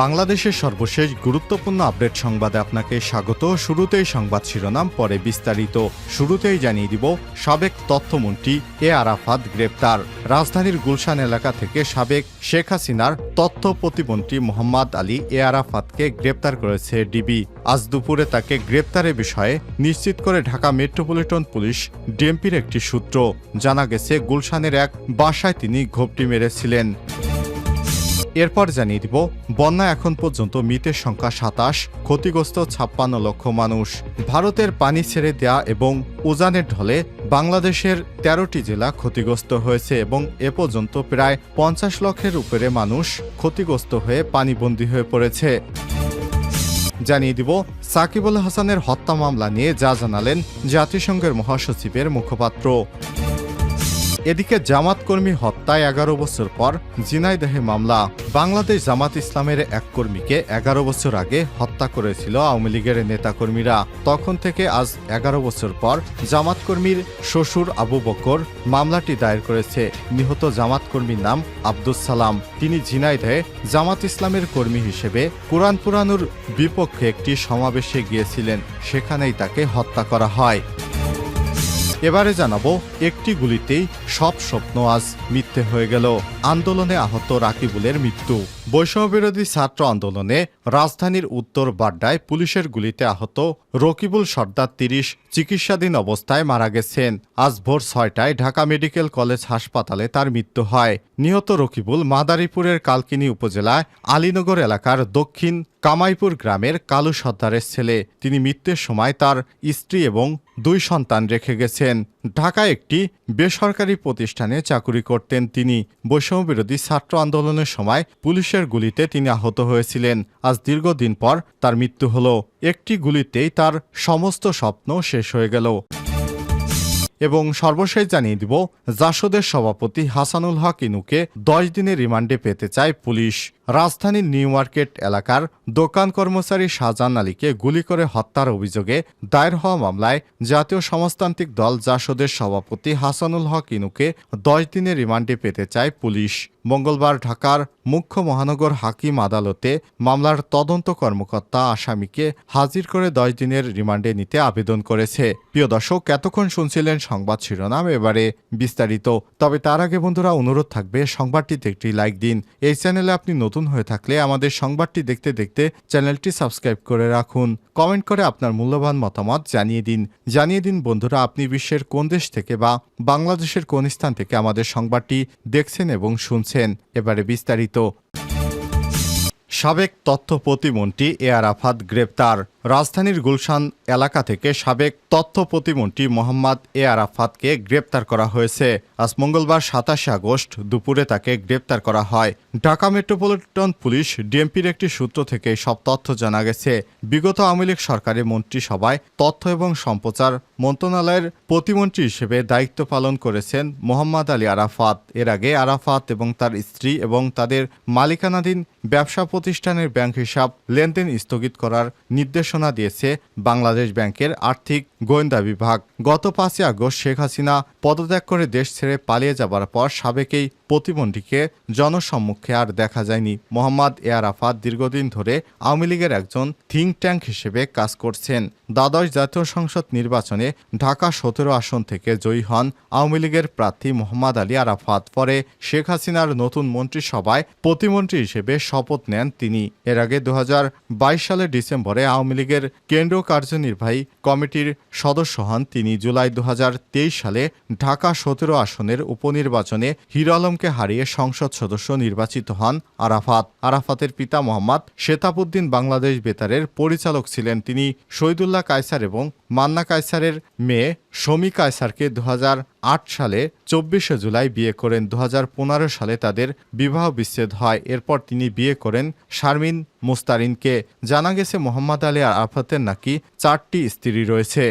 বাংলাদেশের সর্বশেষ গুরুত্বপূর্ণ আপডেট সংবাদে আপনাকে স্বাগত। শুরুতেই সংবাদ শিরোনাম, পরে বিস্তারিত শুরুতেই জানিয়ে দিব সাবেক তথ্যমন্ত্রী এ আরাফাত গ্রেপ্তার। রাজধানীর গুলশান এলাকা থেকে সাবেক শেখ হাসিনার তথ্য প্রতিমন্ত্রী মোহাম্মদ আলী এ আরাফাতকে গ্রেপ্তার করেছে ডিবি। আজ দুপুরে তাকে গ্রেপ্তারের বিষয়ে নিশ্চিত করে ঢাকা মেট্রোপলিটন পুলিশ ডিএমপির একটি সূত্র জানা গেছে, গুলশানের এক বাসায় তিনি ঘোপটি মেরেছিলেন। এরপর জানিয়ে দিব, বন্যা এখন পর্যন্ত মৃতের সংখ্যা সাতাশ, ক্ষতিগ্রস্ত ছাপ্পান্ন লক্ষ মানুষ। ভারতের পানি ছেড়ে দেয়া এবং উজানের ঢলে বাংলাদেশের তেরোটি জেলা ক্ষতিগ্রস্ত হয়েছে এবং এ পর্যন্ত প্রায় পঞ্চাশ লক্ষের উপরে মানুষ ক্ষতিগ্রস্ত হয়ে পানিবন্দী হয়ে পড়েছে। জানিয়ে দিব, সাকিবুল হাসানের হত্যা মামলা নিয়ে যা জানালেন জাতিসংঘের মহাসচিবের মুখপাত্র। এদিকে জামাত কর্মী হত্যায় এগারো বছর পর জিনাইদহে মামলা। বাংলাদেশ জামাত ইসলামের এক কর্মীকে এগারো বছর আগে হত্যা করেছিল আওয়ামী লীগের নেতাকর্মীরা। তখন থেকে আজ এগারো বছর পর জামাত কর্মীর শ্বশুর আবু বকর মামলাটি দায়ের করেছে। নিহত জামাত কর্মীর নাম আব্দুস সালাম। তিনি ঝিনাইদহে জামাত ইসলামের কর্মী হিসেবে কোরআন পুরানুর বিপক্ষে একটি সমাবেশে গিয়েছিলেন। সেখানেই তাকে হত্যা করা হয়। এবারে জানাব, একটি গুলিতেই সব স্বপ্ন আজ মিথ্যে হয়ে গেল। আন্দোলনে আহত রাকিবুলের মৃত্যু। বৈষম্যবিরোধী ছাত্র আন্দোলনে রাজধানীর উত্তর বাড্ডায় পুলিশের গুলিতে আহত রকিবুল সর্দার তিরিশ চিকিৎসাধীন অবস্থায় মারা গেছেন। আজ ভোর ছয়টায় ঢাকা মেডিকেল কলেজ হাসপাতালে তার মৃত্যু হয়। নিহত রকিবুল মাদারীপুরের কালকিনি উপজেলায় আলীনগর এলাকার দক্ষিণ কামাইপুর গ্রামের কালু সর্দারের ছেলে। তিনি মৃত্যুর সময় তার স্ত্রী এবং দুই সন্তান রেখে গেছেন। ঢাকায় একটি বেসরকারি প্রতিষ্ঠানে চাকুরি করতেন তিনি। বৈষম্যবিরোধী ছাত্র আন্দোলনের সময় পুলিশের গুলিতে তিনি আহত হয়েছিলেন। আজ দীর্ঘদিন পর তার মৃত্যু হল। একটি গুলিতেই তার সমস্ত স্বপ্ন শেষ হয়ে গেল। এবং সর্বশেষ জানিয়ে দিব, জাসদের সভাপতি হাসানুল হক ইনুকে দশ দিনের রিমান্ডে পেতে চায় পুলিশ। রাজধানীর নিউ মার্কেট এলাকার দোকান কর্মচারী শাহজাহান আলীকে গুলি করে হত্যার অভিযোগে দায়ের হওয়া মামলায় জাতীয় সমাজতান্ত্রিক দল জাসদের সভাপতি হাসানুল হক ইনুকে দশ দিনের রিমান্ডে পেতে চায় পুলিশ। মঙ্গলবার ঢাকার মুখ্য মহানগর হাকিম আদালতে মামলার তদন্ত কর্মকর্তা আসামিকে হাজির করে দশ দিনের রিমান্ডে নিতে আবেদন করেছে। প্রিয় দর্শক, এতক্ষণ শুনছিলেন সংবাদ শিরোনাম, এবারে বিস্তারিত। তবে তার আগে বন্ধুরা, অনুরোধ থাকবে, সংবাদটিতে একটি লাইক দিন। এই চ্যানেলে আপনি নতুন হয়ে থাকলে আমাদের সংবাদটি দেখতে দেখতে চ্যানেলটি সাবস্ক্রাইব করে রাখুন। কমেন্ট করে আপনার মূল্যবান মতামত জানিয়ে দিন। জানিয়ে দিন, বন্ধুরা, আপনি বিশ্বের কোন দেশ থেকে বা বাংলাদেশের কোন স্থান থেকে আমাদের সংবাদটি দেখছেন এবং শুনছেন। এবারে বিস্তারিত। সাবেক তথ্য প্রতিমন্ত্রী এ আরাফাত গ্রেপ্তার। রাজধানীর গুলশান এলাকা থেকে সাবেক তথ্য প্রতিমন্ত্রী মোহাম্মদ এ আরাফাতকে গ্রেপ্তার করা হয়েছে। আজ মঙ্গলবার সাতাশে আগস্ট দুপুরে তাকে গ্রেপ্তার করা হয়। ঢাকা মেট্রোপলিটন পুলিশ ডিএমপির একটি সূত্র থেকে সব তথ্য জানা গেছে। বিগত আওয়ামী লীগ সরকারের মন্ত্রিসভায় তথ্য এবং সম্প্রচার মন্ত্রণালয়ের প্রতিমন্ত্রী হিসেবে দায়িত্ব পালন করেছেন মোহাম্মদ আলী আরাফাত। এর আগে আরাফাত এবং তার স্ত্রী এবং তাদের মালিকানাধীন ব্যবসা প্রতিষ্ঠানের ব্যাংক হিসাব লেনদেন স্থগিত করার নির্দেশনা দিয়েছে বাংলাদেশ ব্যাংকের আর্থিক গোয়েন্দা বিভাগ। গত পাঁচই আগস্ট শেখ হাসিনা পদত্যাগ করে দেশ ছেড়ে পালিয়ে যাবার পর সাবেকেই প্রতিবন্ধীকে জনসম্মুখে আর দেখা যায়নি। মোহাম্মদ এ আরাফাত দীর্ঘদিন ধরে আওয়ামী লীগের একজন থিঙ্ক ট্যাঙ্ক হিসেবে কাজ করছেন। দ্বাদশ জাতীয় সংসদ নির্বাচনে ঢাকা সতেরো আসন থেকে জয়ী হন আওয়ামী লীগের প্রার্থী মোহাম্মদ আলী আরাফাত। পরে শেখ হাসিনার নতুন মন্ত্রিসভায় প্রতিমন্ত্রী হিসেবে শপথ নেন তিনি। এর আগে দু হাজার বাইশ সালের ডিসেম্বরে আওয়ামী লীগের কেন্দ্রীয় কার্যনির্বাহী কমিটির সদস্য হন তিনি। জুলাই দুহাজার তেইশ সালে ঢাকা সতেরো আসনের উপনির্বাচনে হিরো আলমকে হারিয়ে সংসদ সদস্য নির্বাচিত হন আরাফাত। আরাফাতের পিতা মোহাম্মদ শেতাবুদ্দিন বাংলাদেশ বেতারের পরিচালক ছিলেন তিনি। শহীদুল্লাহ কায়সার এবং মান্না কায়সারের মেয়ে শমী কায়সারকে দু হাজার সালে চব্বিশে জুলাই বিয়ে করেন। দু হাজার পনেরো সালে তাদের বিবাহ বিচ্ছেদ হয়। এরপর তিনি বিয়ে করেন শারমিন মুস্তারিনকে। জানা গেছে, মোহাম্মদ আলী আরাফাতের নাকি চারটি স্ত্রী রয়েছে।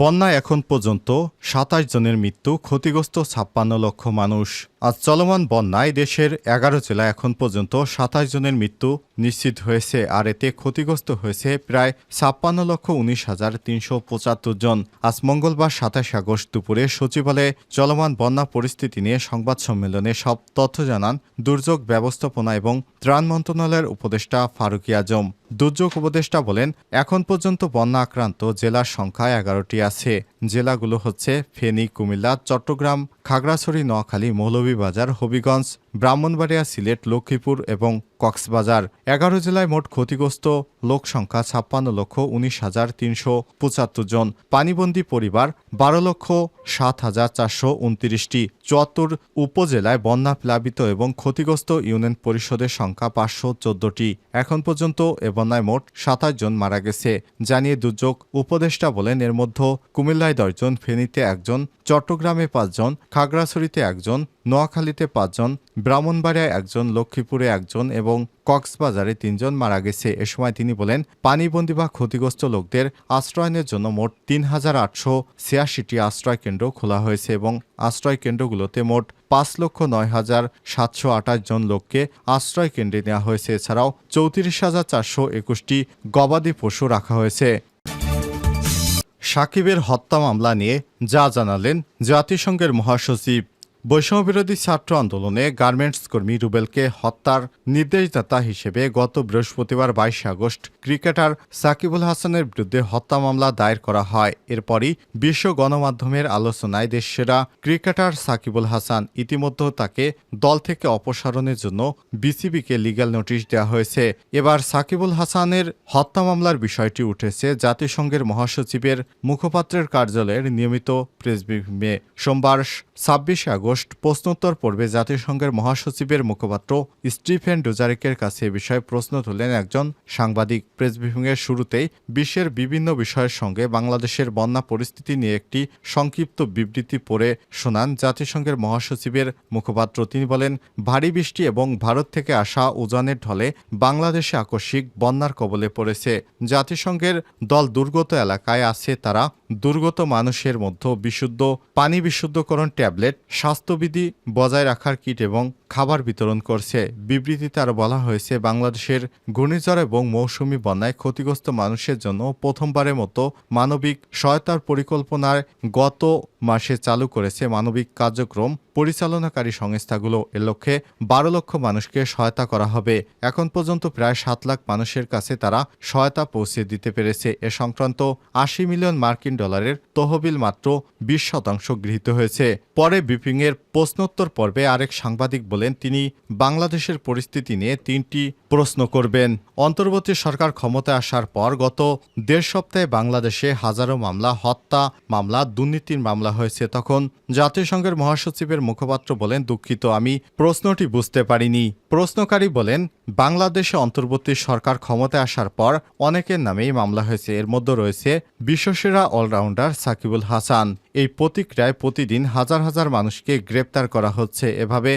বন্যায় এখন পর্যন্ত সাতাশ জনের মৃত্যু, ক্ষতিগ্রস্ত ছাপ্পান্ন লক্ষ মানুষ। আজ চলমান বন্যায় দেশের এগারো জেলায় এখন পর্যন্ত সাতাশ জনের মৃত্যু নিশ্চিত হয়েছে, আর এতে ক্ষতিগ্রস্ত হয়েছে প্রায় ছাপ্পান্ন লক্ষ উনিশ হাজার তিনশো পঁচাত্তর জন। আজ মঙ্গলবার সাতাশ আগস্ট দুপুরে সচিবালয়ে চলমান বন্যা পরিস্থিতি নিয়ে সংবাদ সম্মেলনে সব তথ্য জানান দুর্যোগ ব্যবস্থাপনা এবং ত্রাণ মন্ত্রণালয়ের উপদেষ্টা ফারুকি আজম। দুর্যোগ উপদেষ্টা বলেন, এখন পর্যন্ত বন্যা আক্রান্ত জেলার সংখ্যা এগারোটি আছে। জেলাগুলো হচ্ছে ফেনী, কুমিল্লা, চট্টগ্রাম, খাগড়াছড়ি, নোয়াখালী, মৌলভীবাজার, হবিগঞ্জ, ব্রাহ্মণবাড়িয়া, সিলেট, লক্ষ্মীপুর এবং কক্সবাজার। এগারো জেলায় মোট ক্ষতিগ্রস্ত লোক সংখ্যা ছাপ্পান্ন লক্ষ উনিশ হাজার তিনশো পঁচাত্তর জন। পানিবন্দী পরিবার বারো লক্ষ সাত হাজার চারশো উনত্রিশটি। চুয়াত্তর উপজেলায় বন্যা প্লাবিত এবং ক্ষতিগ্রস্ত ইউনিয়ন পরিষদের সংখ্যা পাঁচশো চোদ্দটি। এখন পর্যন্ত এ বন্যায় মোট সাতাশ জন মারা গেছে। জানিয়ে দুর্যোগ উপদেষ্টা বলেন, এর মধ্যে কুমিল্লায় দশজন ফেনীতে একজন, চট্টগ্রামে পাঁচজন খাগড়াছড়িতে একজন, নোয়াখালীতে পাঁচজন ব্রাহ্মণবাড়িয়ায় একজন, লক্ষ্মীপুরে একজন এবং কক্সবাজারে তিনজন মারা গেছে। এ সময় তিনি বলেন, পানিবন্দী বা ক্ষতিগ্রস্ত লোকদের আশ্রয়নের জন্য মোট তিন হাজার আটশো ছিয়াশিটি আশ্রয় কেন্দ্র খোলা হয়েছে এবং আশ্রয় কেন্দ্রগুলোতে মোট পাঁচ লক্ষ নয় হাজার সাতশো আঠাশ জন লোককে আশ্রয় কেন্দ্রে নেওয়া হয়েছে। এছাড়াও চৌত্রিশ হাজার চারশো একুশটি গবাদি পশু রাখা হয়েছে। সাকিবের হত্যা মামলা নিয়ে যা জানালেন জাতিসংঘের মহাসচিব বৈষম্যবিরোধী ছাত্র আন্দোলনে গার্মেন্টস কর্মী রুবেলকে হত্যার নির্দেশদাতা হিসেবে গত বৃহস্পতিবার বাইশে আগস্ট ক্রিকেটার সাকিবুল হাসানের বিরুদ্ধে হত্যা মামলা দায়ের করা হয়। এরপরই বিশ্ব গণমাধ্যমের আলোচনায় দেশসেরা ক্রিকেটার সাকিবুল হাসান ইতিমধ্যে তাকে দল থেকে অপসারণের জন্য বিসিবিকে লিগ্যাল নোটিশ দেওয়া হয়েছে। এবার সাকিবুল হাসানের হত্যা মামলার বিষয়টি উঠেছে জাতিসংঘের মহাসচিবের মুখপাত্রের কার্যালয়ের নিয়মিত প্রেস ব্রিফিংয়ে সোমবার ছাব্বিশে আগস্ট প্রশ্নোত্তর পর্বে জাতিসংঘের মহাসচিবের মুখপাত্র স্টিফেন ডুজারিকের কাছে এ বিষয়ে প্রশ্ন তুললেন একজন সাংবাদিক। প্রেস ব্রিফিংয়ের শুরুতেই বিশ্বের বিভিন্ন বিষয়ের সঙ্গে বাংলাদেশের বন্যা পরিস্থিতি নিয়ে একটি সংক্ষিপ্ত বিবৃতি পড়ে শোনান জাতিসংঘের মহাসচিবের মুখপাত্র। তিনি বলেন, ভারী বৃষ্টি এবং ভারত থেকে আসা উজানের ঢলে বাংলাদেশে আকস্মিক বন্যার কবলে পড়েছে। জাতিসংঘের দল দুর্গত এলাকায় আছে তারা দুর্গত মানুষের মধ্যে বিশুদ্ধ পানি বিশুদ্ধকরণ ট্যাবলেট স্বাস্থ্যবিধি বজায় রাখার কিট এবং খাবার বিতরণ করছে। বিবৃতিতে আরও বলা হয়েছে, বাংলাদেশের ঘূর্ণিঝড় এবং মৌসুমি বন্যায় ক্ষতিগ্রস্ত মানুষের জন্য প্রথমবারের মতো মানবিক সহায়তার পরিকল্পনার গত মাসে চালু করেছে মানবিক কার্যক্রম পরিচালনাকারী সংস্থাগুলো। এ লক্ষ্যে বারো লক্ষ মানুষকে সহায়তা করা হবে। এখন পর্যন্ত প্রায় সাত লাখ মানুষের কাছে তারা সহায়তা পৌঁছে দিতে পেরেছে। এ সংক্রান্ত আশি মিলিয়ন মার্কিন ডলারের তহবিল মাত্র বিশ শতাংশ গৃহীত হয়েছে। পরে ব্রিফিংয়ের প্রশ্নোত্তর পর্বে আরেক সাংবাদিক বলেন, তিনি বাংলাদেশের পরিস্থিতি নিয়ে তিনটি প্রশ্ন করবেন। অন্তর্বর্তী সরকার ক্ষমতায় আসার পর গত দেড় সপ্তাহে বাংলাদেশে হাজারো মামলা, হত্যা মামলা, দুর্নীতির মামলা হয়েছে। তখন জাতিসংঘের মহাসচিবের মুখপাত্র বলেন, দুঃখিত, আমি প্রশ্নটি বুঝতে পারিনি। প্রশ্নকারী বলেন, বাংলাদেশে অন্তর্বর্তী সরকার ক্ষমতায় আসার পর অনেকের নামেই মামলা হয়েছে। এর মধ্যে রয়েছে বিশ্বসেরা অলরাউন্ডার সাকিবুল হাসান। এই প্রতিক্রিয়ায় প্রতিদিন হাজার হাজার মানুষকে গ্রেপ্তার করা হচ্ছে। এভাবে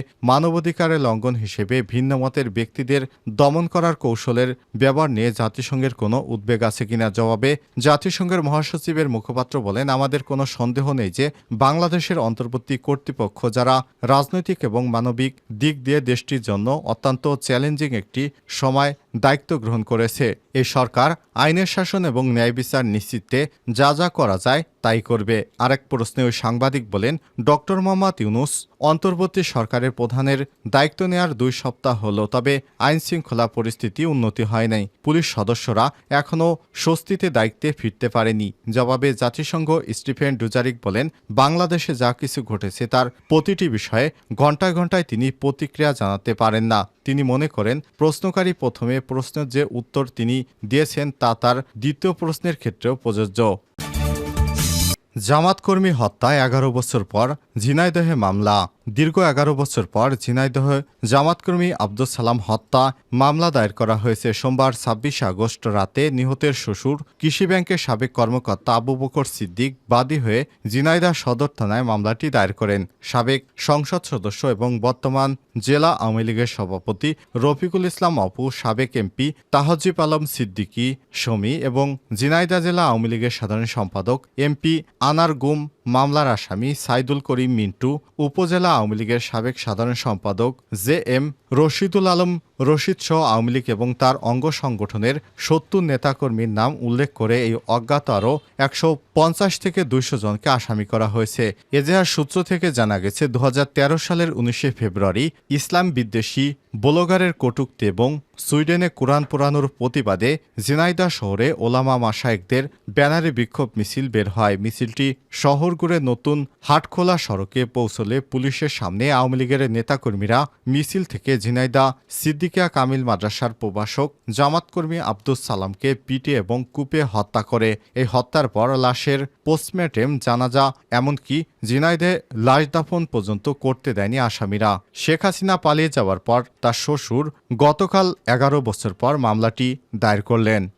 মানবাধিকারের লঙ্ঘন হিসেবে ভিন্নমতের ব্যক্তিদের দমন করার কৌশলের ব্যবহার নিয়ে জাতিসংঘের কোনো উদ্বেগ আছে কিনা জবাবে জাতিসংঘের মহাসচিবের মুখপাত্র বলেন, আমাদের কোনো সন্দেহ নেই যে বাংলাদেশের অন্তর্বর্তী কর্তৃপক্ষ যারা রাজনৈতিক এবং মানবিক দিক দিয়ে দেশটির জন্য অত্যন্ত চ্যালেঞ্জিং একটি সময় দায়িত্ব গ্রহণ করেছে। এ সরকার আইনের শাসন এবং ন্যায় বিচার নিশ্চিতে যা যা করা যায় তাই করবে। আরেক প্রশ্নে ওই সাংবাদিক বলেন, ডক্টর মোহাম্মদ ইউনুস অন্তর্বর্তী সরকারের প্রধানের দায়িত্ব নেয়ার দুই সপ্তাহ হল, তবে আইন শৃঙ্খলা পরিস্থিতি উন্নতি হয় নাই। পুলিশ সদস্যরা এখনও স্বস্তিতে দায়িত্বে ফিরতে পারেনি। জবাবে জাতিসংঘ স্টিফেন ডুজারিক বলেন, বাংলাদেশে যা কিছু ঘটেছে তার প্রতিটি বিষয়ে ঘণ্টায় ঘণ্টায় তিনি প্রতিক্রিয়া জানাতে পারেন না। তিনি মনে করেন, প্রশ্নকারী প্রথমে প্রশ্নের যে উত্তর তিনি দিয়েছেন তা তার দ্বিতীয় প্রশ্নের ক্ষেত্রেও প্রযোজ্য। জামাতকর্মী হত্যায় এগারো বছর পর ঝিনাইদহে মামলা। দীর্ঘ এগারো বছর পর ঝিনাইদহ জামাতকর্মী আব্দুল সালাম হত্যা। মামলা দায়ের করা হয়েছে সোমবার ছাব্বিশ আগস্ট রাতে নিহতের শ্বশুর কৃষি ব্যাংকের সাবেক কর্মকর্তা আবু বকর সিদ্দিক বাদী হয়ে ঝিনাইদহ সদর থানায় মামলাটি দায়ের করেন। সাবেক সংসদ সদস্য এবং বর্তমান জেলা আওয়ামী লীগের সভাপতি রফিকুল ইসলাম অপু, সাবেক এমপি তাহজিব আলম সিদ্দিকী, সমী এবং ঝিনাইদহ জেলা আওয়ামী লীগের সাধারণ সম্পাদক এমপি আনার গুম মামলার আসামি সাইদুল করিম মিন্টু, উপজেলা আওয়ামী লীগের সাবেক সাধারণ সম্পাদক জে এম রশিদুল আলম রশিদ সহ আওয়ামী লীগ এবং তার অঙ্গ সংগঠনের সত্তর নেতাকর্মীর নাম উল্লেখ করে এই অজ্ঞাত আরও একশো পঞ্চাশ থেকে দুইশো জনকে আসামি করা হয়েছে। এজাহার সূত্র থেকে জানা গেছে দু হাজার তেরো সালের উনিশে ফেব্রুয়ারি ইসলাম বিদ্বেষী বোলগারের কটুক্তি এবং সুইডেনে কোরআন পোড়ানোর প্রতিবাদে জিনাইদা শহরে ওলামা মাসায়েকদের ব্যানারে বিক্ষোভ মিছিল বের হয়। মিছিলটি শহর ঘুরে নতুন হাটখোলা সড়কে পৌঁছলে পুলিশের সামনে আওয়ামী লীগের নেতাকর্মীরা মিছিল থেকে ঝিনাইদা সিদ্দিকিয়া কামিল মাদ্রাসার প্রভাষক জামাতকর্মী আব্দুল সালামকে পিটে এবং কূপে হত্যা করে। এই হত্যার পর লাশের পোস্টমর্টেম, জানাজা, এমনকি ঝিনাইদে লাশ দাফন পর্যন্ত করতে দেয়নি আসামিরা। শেখ হাসিনা পালিয়ে যাওয়ার পর তার শ্বশুর গতকাল এগারো বছর পর মামলাটি দায়ের করলেন।